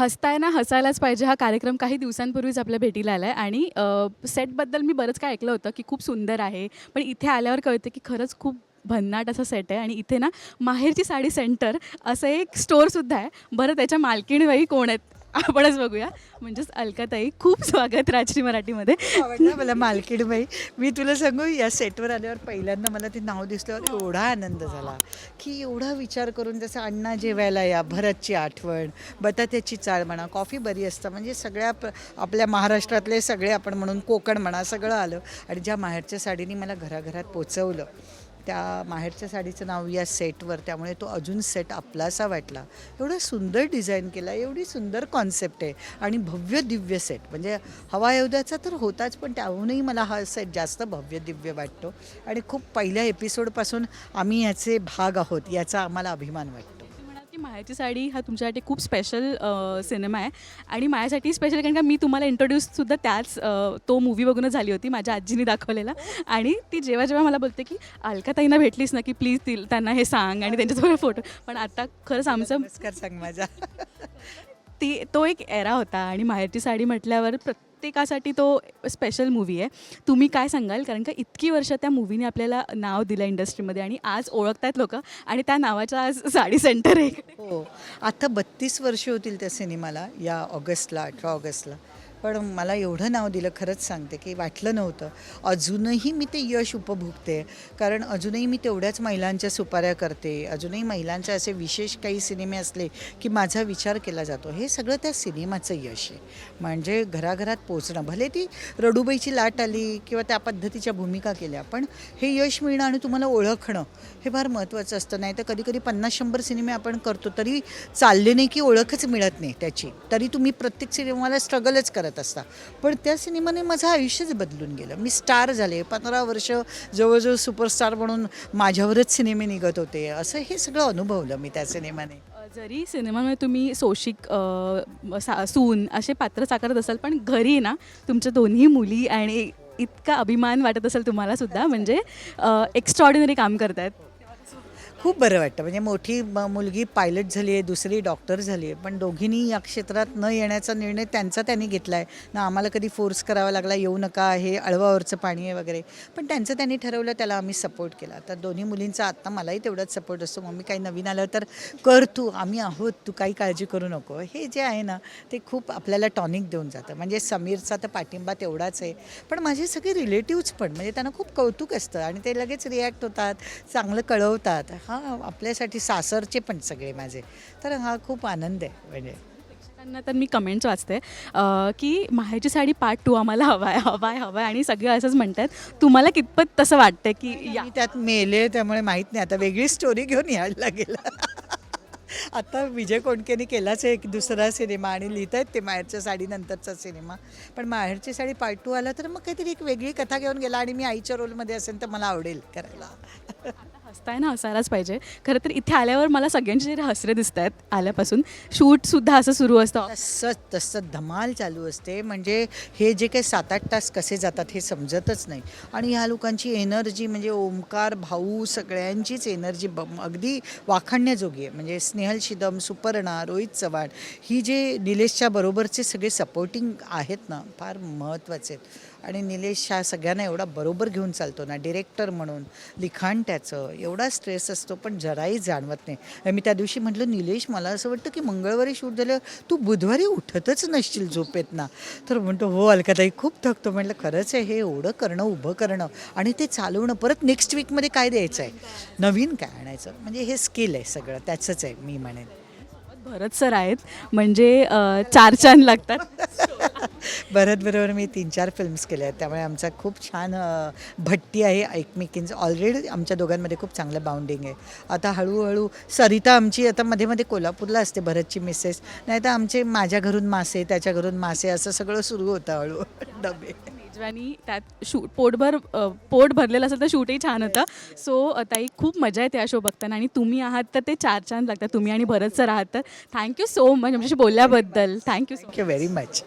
हसताय ना हसायलाच पाहिजे. हा कार्यक्रम काही दिवसांपूर्वीच आपल्या भेटीला आला आहे आणि अ, सेटबद्दल मी बरंच काय ऐकलं होतं की खूप सुंदर आहे. पण इथे आल्यावर कळतं की खरंच खूप भन्नाट असं सेट आहे. आणि इथे ना माहेरची साडी सेंटर असं एक स्टोअरसुद्धा आहे. बरं त्याच्या मालकीणबाई कोण आहेत? आपणच बघूया. म्हणजेच अलकाताई खूप स्वागत राजश्री मराठीमध्ये. आवडलं मला मालकीडबाई मी तुला सांगू या सेटवर आल्यावर पहिल्यांदा मला ते नाव दिसल्यावर एवढा आनंद झाला की एवढा विचार करून जसं अण्णा जेवायला या भरतची आठवण बटाट्याची चाळ म्हणा कॉफी बरी असतं. म्हणजे सगळ्या आपल्या महाराष्ट्रातले सगळे आपण म्हणून कोकण म्हणा सगळं आलं आणि ज्या माहेरच्या साडीने मला घराघरात पोचवलं. त्या माहेरच्या साडीचं नाव या सेटवर त्यामुळे तो अजून सेट आपलासा वाटला. एवढा सुंदर डिझाईन केला एवढी सुंदर कॉन्सेप्ट आहे आणि भव्य दिव्य सेट. म्हणजे हवा एवढ्याचा तर होताच पण त्याहूनही मला हा सेट जास्त भव्य दिव्य वाटतो. आणि खूप पहिल्या एपिसोडपासून आम्ही याचे भाग आहोत याचा आम्हाला अभिमान वाटतो. मायाची साडी हा तुमच्यासाठी खूप स्पेशल सिनेमा आहे. आणि माझ्यासाठी स्पेशल कारण का मी तुम्हाला इंट्रोड्यूससुद्धा त्याच तो मूवी बघूनच झाली होती माझ्या आजीने दाखवलेला. आणि ती जेव्हा जेव्हा मला बोलते की अलकाताईंना भेटलीस ना की प्लीज ती त्यांना हे सांग आणि त्यांच्यासोबत फोटो पण आता खरंच आमचं सांग माझा. ती तो एक एरा होता आणि माहेरची साडी म्हटल्यावर प्रत्येकासाठी तो स्पेशल मूवी आहे. तुम्ही काय सांगाल? कारण का इतकी वर्ष त्या मूवीने आपल्याला नाव दिलं इंडस्ट्रीमध्ये आणि आज ओळखतात लोक आणि त्या नावाचा आज साडी सेंटर आहे. हो. आता बत्तीस वर्ष होतील त्या सिनेमाला या ऑगस्टला अठरा ऑगस्टला. पण मला एवढं नाव दिलं खरंच सांगते की वाटलं नव्हतं. अजूनही मी ते यश उपभोगते. कारण अजूनही मी तेवढ्याच महिलांच्या सुपाऱ्या करते. अजूनही महिलांचे असे विशेष काही सिनेमे असले की माझा विचार केला जातो. हे सगळं त्या सिनेमाचं यश आहे. म्हणजे घराघरात पोचणं भले ती रडूबाईची लाट आली किंवा त्या पद्धतीच्या भूमिका केल्या पण हे यश मिळणं आणि तुम्हाला ओळखणं हे फार महत्त्वाचं असतं. नाही तर कधी कधी पन्नास शंभर सिनेमे आपण करतो तरी चालले नाही की ओळखच मिळत नाही त्याची. तरी तुम्ही प्रत्येक सिनेमाला स्ट्रगलच करत असता. पण त्या सिनेमाने माझं आयुष्यच बदलून गेलं. मी स्टार झाले. पंधरा वर्ष जवळजवळ सुपरस्टार म्हणून माझ्यावरच सिनेमे निघत होते. असं हे सगळं अनुभवलं मी त्या सिनेमाने. जरी सिनेमामध्ये तुम्ही सोशिक सा सून असे पात्र साकारत असाल पण घरी ना तुमच्या दोन्ही मुली आणि इतका अभिमान वाटत असेल तुम्हाला सुद्धा म्हणजे एक्स्ट्रॉर्डिनरी काम करतायत. खूप बरं वाटतं. म्हणजे मोठी मुलगी पायलट झाली आहे दुसरी डॉक्टर झाली आहे पण दोघींनी या क्षेत्रात न येण्याचा निर्णय त्यांचा त्यांनी घेतला आहे. ना आम्हाला कधी फोर्स करावा लागला येऊ नका हे अळवावरचं पाणी आहे वगैरे. पण त्यांचं त्यांनी ठरवलं त्याला आम्ही सपोर्ट केला. तर दोन्ही मुलींचा आत्ता मलाही तेवढाच सपोर्ट असतो. मम्मी काही नवीन आलं तर कर तू आम्ही आहोत तू काही काळजी करू नको. हे जे आहे ना ते खूप आपल्याला टॉनिक देऊन जातं. म्हणजे समीरचा तर पाठिंबा तेवढाच आहे. पण माझे सगळे रिलेटिव्ज पण म्हणजे त्यांना खूप कौतुक असतं आणि ते लगेच रिॲक्ट होतात चांगलं कळवतात. हा आपल्यासाठी सासरचे पण सगळे माझे. तर हा खूप आनंद आहे म्हणजे. प्रेक्षकांना तर मी कमेंट्स वाचते. अ, की माहेरची साडी पार्ट टू आम्हाला हवाय हवाय हवाय आणि सगळे असंच म्हणतात. तुम्हाला कितपत तसं वाटतं की या मी त्यात मेले त्यामुळे माहीत नाही. आता वेगळी स्टोरी घेऊन यायला लागेल. आता विजय कोणकेने केलाच एक दुसरा सिनेमा आणि लिहित आहेत ते माहेरच्या साडीनंतरचा सिनेमा. पण माहेरची साडी पार्ट टू आला तर मग काहीतरी एक वेगळी कथा घेऊन गेला आणि मी आईच्या रोलमध्ये असेल तर मला आवडेल करायला. हसताय ना हसायलाच पाहिजे. खरं तर इथे आल्यावर मला सगळ्यांचे चेहरे हसरे दिसत आहेत आल्यापासून शूटसुद्धा असं सुरू असतं. तसंच तसं धमाल चालू असते. म्हणजे हे जे काही सात आठ तास कसे जातात हे समजतच नाही. आणि ह्या लोकांची एनर्जी म्हणजे ओमकार भाऊ सगळ्यांचीच एनर्जी ब अगदी वाखाणण्याजोगी आहे. म्हणजे स्नेहल शिदम सुपर्णा रोहित चव्हाण ही जे निलेशच्या बरोबरचे सगळे सपोर्टिंग आहेत ना फार महत्त्वाचे आहेत. आणि निलेश हा सगळ्यांना एवढा बरोबर घेऊन चालतो ना डिरेक्टर म्हणून लिखाण त्याचं एवढा स्ट्रेस असतो पण जराही जाणवत नाही. मी त्या दिवशी म्हटलं निलेश मला असं वाटतं की मंगळवारी शूट झालं तू बुधवारी उठतच नसशील झोपेत ना तर म्हणतो हो अलकाताई खूप थकतो. म्हटलं खरंच आहे हे एवढं करणं उभं करणं आणि ते चालवणं परत नेक्स्ट वीकमध्ये काय द्यायचं आहे? नवीन काय आणायचं? म्हणजे हे स्किल आहे सगळं त्याचंच आहे मी म्हणेन. भरत सर आहेत म्हणजे चार चांद लागतात. भरत बरोबर मी तीन चार फिल्म्स केल्या आहेत. त्यामुळे आमचा खूप छान भट्टी आहे एकमेकींचं ऑलरेडी आमच्या दोघांमध्ये खूप चांगलं बाउंडिंग आहे. आता हळूहळू सरिता आमची आता मध्ये मध्ये कोल्हापूरला असते भरतची मिसेस नाही तर आमचे माझ्या घरून मासे त्याच्या घरून मासे असं सगळं सुरू होतं हळू डबे. मेजवानी त्यात शूट पोटभर पोट भरलेलं असेल तर शूटही छान होतं. सो ताई खूप मजा येते हा शो बघताना आणि तुम्ही आहात तर ते चार चांद लागतात. तुम्ही आणि भरत सर आहात तर. थँक्यू सो मच आमच्याशी बोलल्याबद्दल. Thank you so thank you very much